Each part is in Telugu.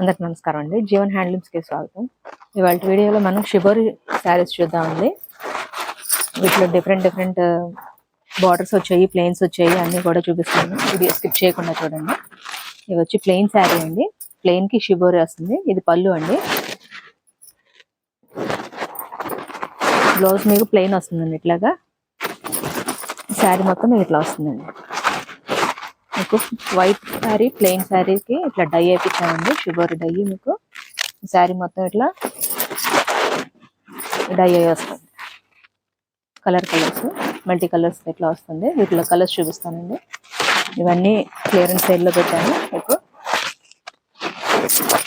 అందరికి నమస్కారం అండి. జీవన్ హ్యాండ్లూమ్స్కి స్వాగతం. ఇవాళ వీడియోలో మనం షిబోరి శారీస్ చూద్దామండి. వీటిలో డిఫరెంట్ డిఫరెంట్ బార్డర్స్ వచ్చాయి ప్లెయిన్స్ వచ్చాయి అన్నీ కూడా చూపిస్తాను వీడియో స్కిప్ చేయకుండా చూడండి. ఇవి వచ్చి ప్లెయిన్ శారీ అండి. ప్లెయిన్కి షిబోరి వస్తుంది. ఇది పళ్ళు అండి. బ్లౌజ్ మీకు ప్లెయిన్ వస్తుందండి ఇట్లాగా. శారీ మొత్తం మీకు ఇట్లా వస్తుందండి. మీకు వైట్ శారీ ప్లెయిన్ శారీకి ఇట్లా డై వేయించామండి షుగర్ డై మీకు. శారీ మొత్తం ఇట్లా డై అయ్యి వస్తుంది కలర్ కలర్స్ మల్టీ కలర్స్ ఇట్లా వస్తుంది వీటిలో కలర్స్ చూపిస్తానండి. ఇవన్నీ క్లియరెన్స్ సైడ్లో పెట్టాను మీకు.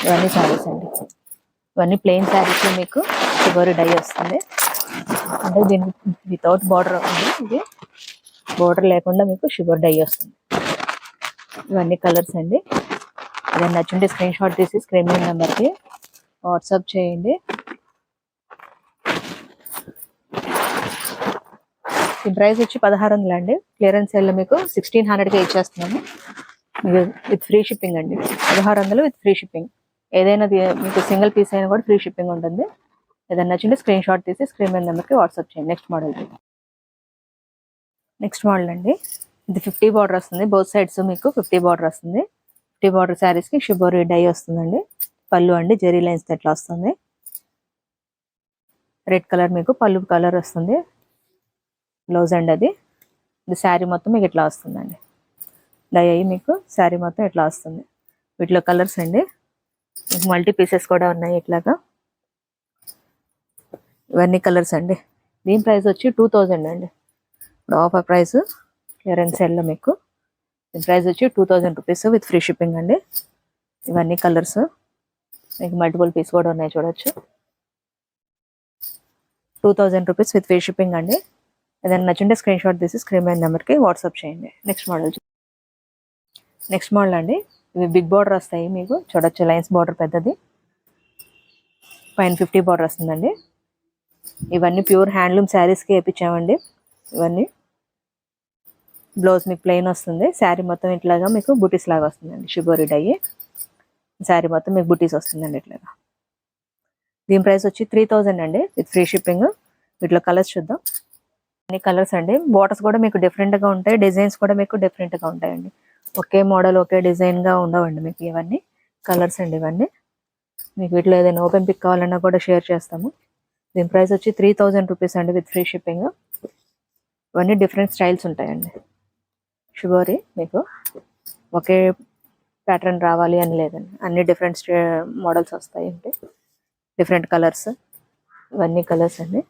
ఇవన్నీ శారీస్ అండి. ఇవన్నీ ప్లెయిన్ శారీస్ మీకు షుగర్ డై వస్తుంది. అంటే దీనికి వితౌట్ బార్డర్ ఉంది ఇది. బార్డర్ లేకుండా మీకు షుగర్ డై వస్తుంది. ఇవన్నీ కలర్స్ అండి. అదే నచ్చుంటే స్క్రీన్ షాట్ తీసి స్క్రీన్ మీద నెంబర్కి వాట్సాప్ చేయండి. ఈ ప్రైస్ వచ్చి పదహారు వందలు అండి. క్లియరెన్స్ సేల్లో మీకు సిక్స్టీన్ హండ్రెడ్కే ఇచ్చేస్తున్నాము. విత్ ఫ్రీ షిప్పింగ్ అండి. పదహారు వందలు విత్ ఫ్రీ షిప్పింగ్ ఏదైనా మీకు సింగిల్ పీస్ అయినా కూడా ఫ్రీ షిప్పింగ్ ఉంటుంది. ఏదైనా నచ్చింటే స్క్రీన్ షాట్ తీసి స్క్రీన్ మీద నెంబర్కి వాట్సాప్ చేయండి. నెక్స్ట్ మోడల్ నెక్స్ట్ మోడల్ అండి. ఇది ఫిఫ్టీ బార్డర్ వస్తుంది. బోత్ సైడ్స్ మీకు ఫిఫ్టీ బార్డర్ వస్తుంది. ఫిఫ్టీ బార్డర్ శారీస్కి షిబోరి డై వస్తుందండి. పళ్ళు అండి జెరీ లైన్స్ ఎట్లా వస్తుంది. రెడ్ కలర్ మీకు పళ్ళు కలర్ వస్తుంది. బ్లౌజ్ అండి అది. ఇది శారీ మొత్తం మీకు ఇట్లా వస్తుందండి. డై అయ్యి మీకు శారీ మొత్తం ఇట్లా వస్తుంది. వీటిలో కలర్స్ అండి. మీకు మల్టీ పీసెస్ కూడా ఉన్నాయి ఇట్లాగా. ఇవన్నీ కలర్స్ అండి. దీని ప్రైస్ వచ్చి టూ థౌజండ్ అండి. ఇప్పుడు ఆఫర్ ప్రైస్ క్లియరెన్స్ సెల్లో మీకు. ప్రైస్ వచ్చి two thousand rupees with free shipping అండి. ఇవన్నీ కలర్స్. మీకు మల్టిపుల్ పీస్ కూడా ఉన్నాయి చూడొచ్చు. Two thousand rupees with free shipping అండి. ఏదైనా నచ్చుంటే స్క్రీన్ షాట్ తీసి స్క్రీన్ మీద నెంబర్కి వాట్సాప్ చేయండి. నెక్స్ట్ మోడల్ నెక్స్ట్ మోడల్ అండి. ఇవి బిగ్ బార్డర్ వస్తాయి మీకు. చూడొచ్చు లైన్స్ బార్డర్ పెద్దది. పైన ఫిఫ్టీ బార్డర్ వస్తుందండి. ఇవన్నీ ప్యూర్ హ్యాండ్లూమ్ శారీస్కి వేయించామండి ఇవన్నీ. బ్లౌజ్ మీకు ప్లెయిన్ వస్తుంది. శారీ మొత్తం ఇట్లాగా మీకు బుటీస్ లాగా వస్తుందండి. షుగర్ డై శారీ మొత్తం మీకు బుటీస్ వస్తుందండి ఇట్లాగా. దీని ప్రైస్ వచ్చి త్రీ థౌజండ్ అండి. With free shipping. వీటిలో కలర్స్ చూద్దాం. అన్ని కలర్స్ అండి. బోటర్స్ కూడా మీకు డిఫరెంట్గా ఉంటాయి. డిజైన్స్ కూడా మీకు డిఫరెంట్గా ఉంటాయండి. ఒకే మోడల్ ఒకే డిజైన్గా ఉండవండి మీకు ఇవన్నీ. కలర్స్ అండి ఇవన్నీ. మీకు వీటిలో ఏదైనా ఓపెన్ పిక్ కావాలన్నా కూడా షేర్ చేస్తాము. దీని ప్రైస్ వచ్చి త్రీ థౌజండ్ రూపీస్ అండి విత్ ఫ్రీ షిప్పింగ్. ఇవన్నీ డిఫరెంట్ స్టైల్స్ ఉంటాయండి. షుగరీ మీకు. ఒకే ప్యాటర్న్ రావాలి అని లేదండి. అన్ని డిఫరెంట్ మోడల్స్ వస్తాయి అంటే. Different colours. ఇవన్నీ కలర్స్ అండి.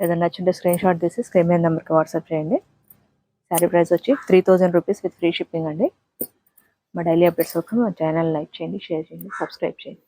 ఏదైనా నచ్చుంటే స్క్రీన్ షాట్ తీసి స్క్రీన్ మీద నెంబర్కి వాట్సాప్ చేయండి. శారీ ప్రైస్ వచ్చి three thousand rupees with free shipping అండి. మా డైలీ అప్డేట్స్ కోసం మా ఛానల్ లైక్ చేయండి షేర్ చేయండి సబ్స్క్రైబ్ చేయండి.